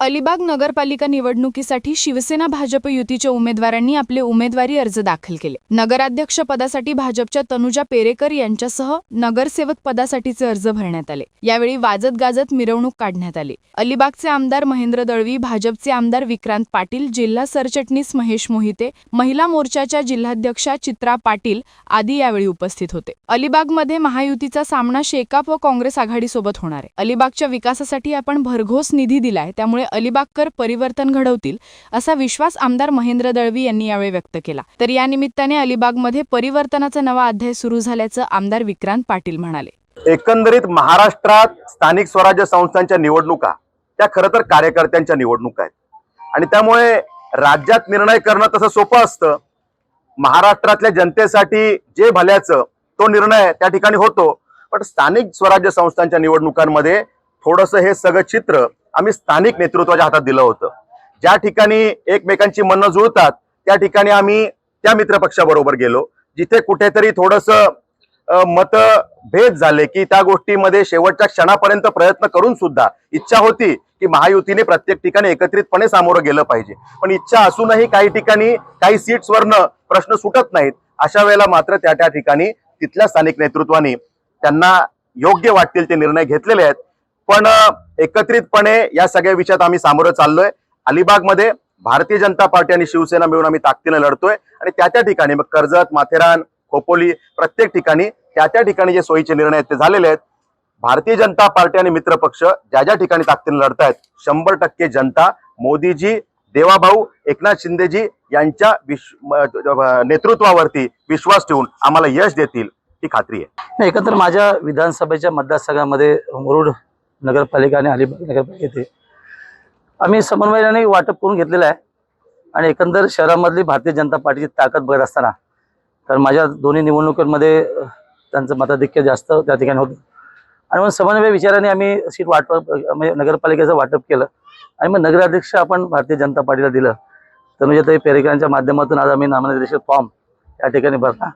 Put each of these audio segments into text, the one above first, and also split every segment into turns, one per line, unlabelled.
अलिबाग नगरपालिका निवडणुकीसाठी शिवसेना भाजप युतीच्या उमेदवारांनी आपले उमेदवारी अर्ज दाखल केले. नगराध्यक्ष पदासाठी भाजपच्या तनुजा पेरेकर यांच्यासह नगरसेवक पदासाठीचे अर्ज भरण्यात आले. यावेळी वाजत गाजत मिरवणूक काढण्यात आली. अलिबागचे आमदार महेंद्र दळवी भाजपचे आमदार विक्रांत पाटील जिल्हा सरचिटणीस महेश मोहिते महिला मोर्चाच्या जिल्हाध्यक्षा चित्रा पाटील आदी यावेळी उपस्थित होते. अलिबागमध्ये महायुतीचा सामना शेकाप व काँग्रेस आघाडीसोबत होणार आहे. अलिबागच्या विकासासाठी आपण भरघोस निधी दिलाय त्यामुळे अलिबागकर परिवर्तन घडवतील असा विश्वास आमदार महेंद्र दळवी यांनी यावेळी व्यक्त केला. तर या निमित्ताने अलिबागमध्ये परिवर्तनाचा नवा अध्याय सुरू झाल्याचं आमदार विक्रांत पाटील म्हणाले.
एकंदरीत महाराष्ट्रात स्थानिक स्वराज्य संस्थांच्या निवडणुका त्या खरं तर कार्यकर्त्यांच्या निवडणुका आहेत. आणि त्यामुळे राज्यात निर्णय करणं तसं सोपं असतं. महाराष्ट्रातल्या जनतेसाठी जे भल्याचं तो निर्णय त्या ठिकाणी होतो. पण स्थानिक स्वराज्य संस्थांच्या निवडणुकांमध्ये थोडंसं हे सगळं चित्र आम्ही स्थानिक नेतृत्वाच्या हातात दिलं होतं. ज्या ठिकाणी एकमेकांची मनं जुळतात त्या ठिकाणी आम्ही त्या मित्रपक्षाबरोबर गेलो. जिथे कुठेतरी थोडस मत भेद झाले की त्या गोष्टीमध्ये शेवटच्या क्षणापर्यंत प्रयत्न करून सुद्धा इच्छा होती की महायुतीने प्रत्येक ठिकाणी एकत्रितपणे सामोरं गेलं पाहिजे. पण इच्छा असूनही काही ठिकाणी काही सीट्सवरनं प्रश्न सुटत नाहीत. अशा वेळेला मात्र त्या त्या ठिकाणी तिथल्या स्थानिक नेतृत्वाने त्यांना योग्य वाटतील ते निर्णय घेतलेले आहेत. पण एकत्रितपणे या सगळ्या विषयात आम्ही सामोरं चाललोय. अलिबागमध्ये भारतीय जनता पार्टी आणि शिवसेना मिळून आम्ही ताकदीनं लढतोय. आणि त्या त्या ठिकाणी मग कर्जत माथेरान खोपोली प्रत्येक ठिकाणी त्या त्या ठिकाणी जे सोयीचे निर्णय आहेत ते झालेले आहेत. भारतीय जनता पार्टी आणि मित्र पक्ष ज्या ज्या ठिकाणी ताकदीने लढतायत शंभर टक्के जनता मोदीजी देवाभाऊ एकनाथ शिंदेजी यांच्या विश्व नेतृत्वावरती विश्वास ठेवून आम्हाला यश देतील ही खात्री आहे.
एकत्र एकंदर माझ्या विधानसभेच्या मतदारसंघामध्ये मुरुड नगरपालिका आणि अलिबाग नगरपालिका येथे आम्ही समन्वयाने वाटप करून घेतलेलं आहे. आणि एकंदर शहरामधली भारतीय जनता पार्टीची ताकद बघत असताना कारण माझ्या दोन्ही निवडणुकांमध्ये त्यांचं मताधिक्य जास्त त्या ठिकाणी होतं. आणि मग समन्वय विचाराने आम्ही सीट वाटप म्हणजे नगरपालिकेचं वाटप केलं. आणि मग नगराध्यक्ष आपण भारतीय जनता पार्टीला दिलं. तर म्हणजे ते पेरेकरांच्या माध्यमातून आज आम्ही नामनिर्देशित फॉर्म या ठिकाणी भरला.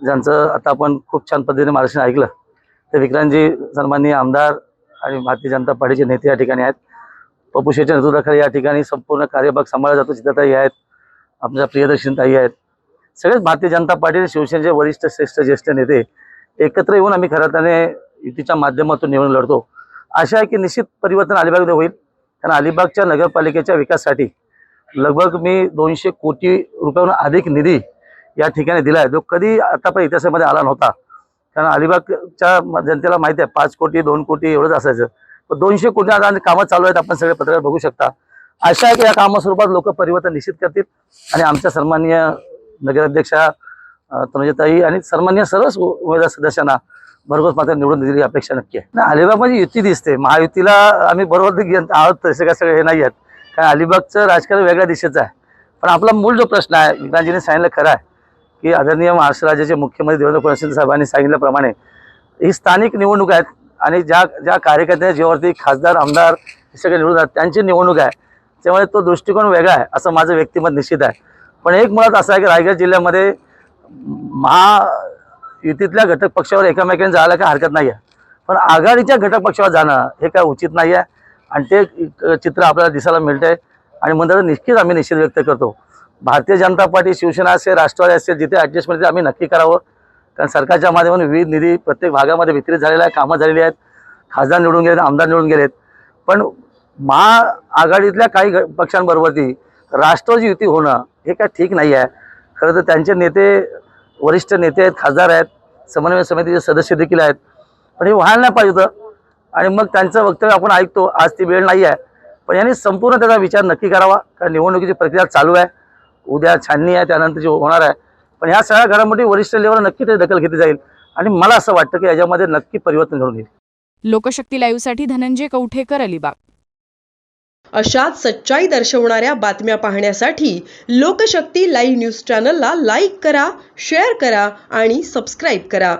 ज्यांचं आता आपण खूप छान पद्धतीने मार्गदर्शन ऐकलं. ते विक्रांतजी सन्माननीय आमदार आणि भारतीय जनता पार्टीचे नेते या ठिकाणी आहेत. पप्पू शेट्टी नेतृत्वाखाली या ठिकाणी संपूर्ण कार्यभाग सांभाळला जातो. चित्रताई आहेत आपल्या प्रियदर्शनताई आहेत. सगळेच भारतीय जनता पार्टी आणि शिवसेनेचे वरिष्ठ श्रेष्ठ ज्येष्ठ नेते एकत्र येऊन आम्ही खऱ्या युतीच्या माध्यमातून निवडून लढतो. आशा आहे की निश्चित परिवर्तन अलिबागमध्ये होईल. कारण अलिबागच्या नगरपालिकेच्या विकासासाठी लगभग मी दोनशे कोटी रुपयाहून अधिक निधी या ठिकाणी दिला आहे. जो कधी आतापर्यंत इतिहासामध्ये आला नव्हता. कारण अलिबागच्या जनतेला माहिती आहे पाच कोटी दोन कोटी एवढंच असायचं. पण दोनशे कोटी आता कामं चालू आहेत आपण सगळे पत्रकार बघू शकता. आशा आहे की या कामास्वरूपात लोक परिवर्तन निश्चित करतील आणि आमच्या सन्माननीय नगराध्यक्षा तनुजताई आणि सन्माननीय सर्वच उमेदवार सदस्यांना भरघोस मात्र निवडून दिलेली अपेक्षा नक्की आहे. ना म्हणजे युती दिसते. महायुतीला आम्ही बरोबर आहोत तसे काय सगळे हे नाही आहेत. कारण अलिबागचं राजकारण वेगळ्या दिशेचं आहे. पण आपला मूळ जो प्रश्न आहे विक्रांतजीने सांगितलं खरं आहे. की आदरणीय महाराष्ट्र राज्याचे मुख्यमंत्री देवेंद्र फडणवीस साहेबांनी सांगितल्याप्रमाणे ही स्थानिक निवडणूक आहेत आणि ज्या ज्या कार्यकर्त्यांच्या जीवावरती खासदार आमदार हे सगळे निवडून आहेत त्यांची निवडणूक आहे. त्यामुळे तो दृष्टिकोन वेगळा आहे असं माझं व्यक्तिमत निश्चित आहे. पण एक मुळात असं आहे की रायगड जिल्ह्यामध्ये महायुतीतल्या घटक पक्षावर एकामेकांनी जायला काय हरकत नाही आहे पण आघाडीच्या घटक पक्षावर जाणं हे काय उचित नाही आहे आणि ते चित्र आपल्याला दिसायला मिळतंय. आणि म्हणतात निश्चित आम्ही निश्चित व्यक्त करतो. भारतीय जनता पार्टी शिवसेना असेल राष्ट्रवादी असेल जिथे ॲडजस्टमेंट आम्ही नक्की करावं. कारण सरकारच्या माध्यमातून विविध निधी प्रत्येक भागामध्ये वितरित झालेला आहे कामं झालेली आहेत. खासदार निवडून गेलेत आमदार निवडून गेलेत. पण महाआघाडीतल्या काही पक्षांबरोबरती राष्ट्रवादी युती होणं हे काय ठीक नाही आहे. खरं तर त्यांचे नेते वरिष्ठ नेते आहेत खासदार आहेत समन्वय समितीचे सदस्य देखील आहेत. पण हे व्हायला नाही पाहिजे होतं. आणि मग त्यांचं वक्तव्य आपण ऐकतो आज ती वेळ नाही आहे. पण यांनी संपूर्ण त्याचा विचार नक्की करावा. कारण निवडणुकीची प्रक्रिया चालू आहे. उद्या छाननी आहे त्यानंतर जे होणार आहे. पण ह्या सगळ्या घडामोडी वरिष्ठ लेवलवर नक्की ते दखल घेतली जाईल. आणि मला असं वाटतं की याच्यामध्ये नक्की परिवर्तन घडून येईल.
लोकशक्ती लाईव्हसाठी धनंजय कवठेकर अलिबाग.
अशाच सच्चाई दर्शवणाऱ्या बातम्या पाहण्यासाठी लोकशक्ती लाईव्ह न्यूज चॅनलला लाईक करा शेअर करा आणि सबस्क्राईब करा.